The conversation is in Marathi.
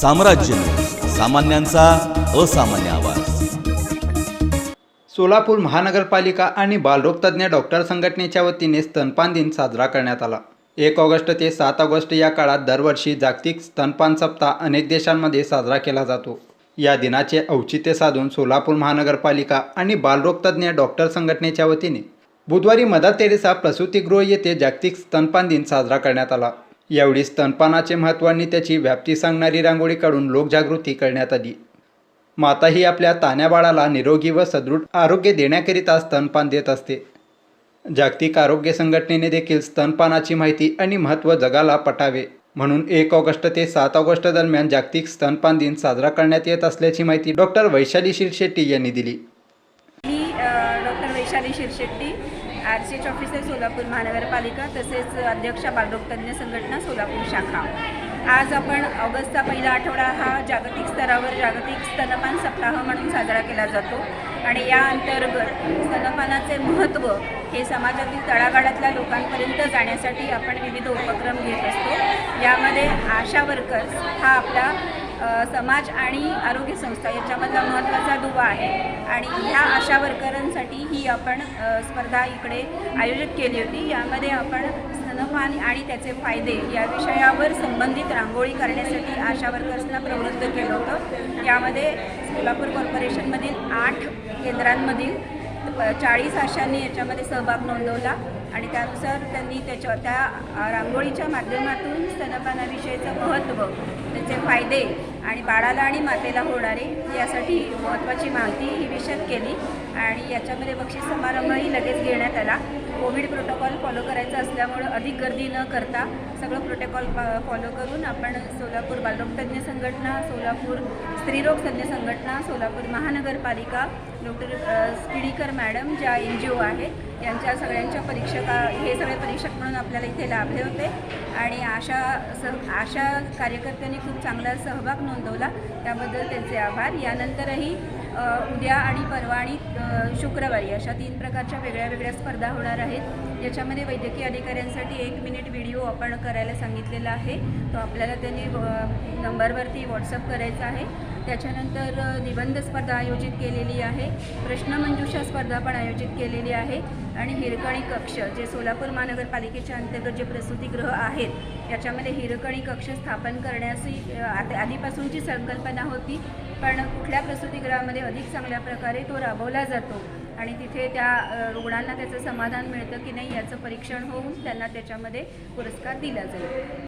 साम्राज्य सामान्यांचा असामान्य आवाज. सोलापूर महानगरपालिका आणि बालरोग तज्ज्ञ डॉक्टर संघटनेच्या वतीने स्तनपान दिन साजरा करण्यात आला. एक ऑगस्ट ते सात ऑगस्ट या काळात दरवर्षी जागतिक स्तनपान सप्ताह अनेक देशांमध्ये साजरा केला जातो. या दिनाचे औचित्य साधून सोलापूर महानगरपालिका आणि बालरोगतज्ञ डॉक्टर संघटनेच्या वतीने बुधवारी मदर तेरेसा प्रसूतीगृह येथे जागतिक स्तनपान दिन साजरा करण्यात आला. यावेळी स्तनपानाचे महत्त्व आणि त्याची व्याप्ती सांगणारी रांगोळी काढून लोकजागृती करण्यात आली. माता ही आपल्या तान्या बाळाला निरोगी व सदृढ आरोग्य देण्याकरिता स्तनपान देत असते. जागतिक आरोग्य संघटनेने देखील स्तनपानाची माहिती आणि महत्त्व जगाला पटावे. म्हणून एक ऑगस्ट ते सात ऑगस्ट दरम्यान जागतिक स्तनपान दिन साजरा करण्यात येत असल्याची माहिती डॉक्टर वैशाली शिरशेट्टी यांनी दिली. मी doctor Vaishali Shirshetti R C H officer Solapur महानगरपालिका तसेच अध्यक्ष बालरोगतज्ञ संघटना सोलापूर शाखा. आज आपण ऑगस्टचा पहिला आठवडा हा जागतिक स्तरावर जागतिक स्तनपान सप्ताह म्हणून साजरा केला जातो. आणि या अंतर्गत स्तनपानाचे महत्त्व हे समाजातील तळागाळातल्या लोकांपर्यंत जाण्यासाठी आपण विविध उपक्रम घेत असतो. यामध्ये आशा वर्कर्स हा आपला समाज आणि आरोग्य संस्था याच्यामधला महत्त्वाचा दुवा आहे. आणि ह्या आशा वर्करांसाठी ही आपण स्पर्धा इकडे आयोजित केली होती. यामध्ये आपण स्तनपान आणि त्याचे फायदे या विषयावर संबंधित रांगोळी करण्यासाठी आशा वर्कर्सना प्रवृत्त केलं होतं. यामध्ये सोलापूर कॉर्पोरेशनमधील आठ केंद्रांमधील चाळीस आशांनी याच्यामध्ये सहभाग नोंदवला. आणि त्यानुसार त्यांनी त्याच्या त्या रांगोळीच्या माध्यमातून स्तनपानाविषयीचं महत्त्व त्याचे फायदे आणि बाळाला आणि मातेला होणारे यासाठी महत्त्वाची माहिती ही विषद केली. आणि याच्यामध्ये बक्षीस समारंभही लगेच घेण्यात आला. कोविड प्रोटोकॉल फॉलो करायचा असल्यामुळं अधिक गर्दी न करता सगळं प्रोटोकॉल फॉलो करून आपण सोलापूर बालरोगतज्ञ संघटना सोलापूर स्त्रीरोग तज्ञ संघटना सोलापूर महानगरपालिका डॉक्टर स्पिडीकर मॅडम ज्या एन जी ओ आहेत यांच्या सगळ्यांच्या परीक्षका हे सगळे परीक्षक म्हणून आपल्याला इथे लाभले होते. आणि आशा सह आशा कार्यकर्त्यांनी खूप चांगला सहभाग नोंदवला. त्याबद्दल त्यांचे आभार. यानंतरही उद्या आणि परवा आणि शुक्रवारी अशा तीन प्रकारच्या वेगळ्या वेगळ्या स्पर्धा होणार आहेत. याच्यामध्ये वैद्यकीय अधिकाऱ्यांसाठी एक मिनिट व्हिडिओ आपण करायला सांगितलेला आहे. तो आपल्याला त्यांनी नंबरवरती व्हॉट्सअप करायचा आहे. त्याच्यानंतर निबंध स्पर्धा आयोजित केलेली आहे. प्रश्नमंजुषा स्पर्धा पण आयोजित केलेली आहे. आणि हिरकणी कक्ष जे सोलापूर महानगरपालिकेच्या अंतर्गत जे प्रसूतीगृह आहेत याच्यामध्ये हिरकणी कक्ष स्थापन करण्याची आधीपासूनची संकल्पना होती. पण कुठल्या प्रसूतीगृहामध्ये अधिक चांगल्या प्रकारे तो राबवला जातो आणि तिथे त्या रुग्णांना त्याचं समाधान मिळतं की नाही याचं परीक्षण होऊन त्यांना त्याच्यामध्ये पुरस्कार दिला जाईल.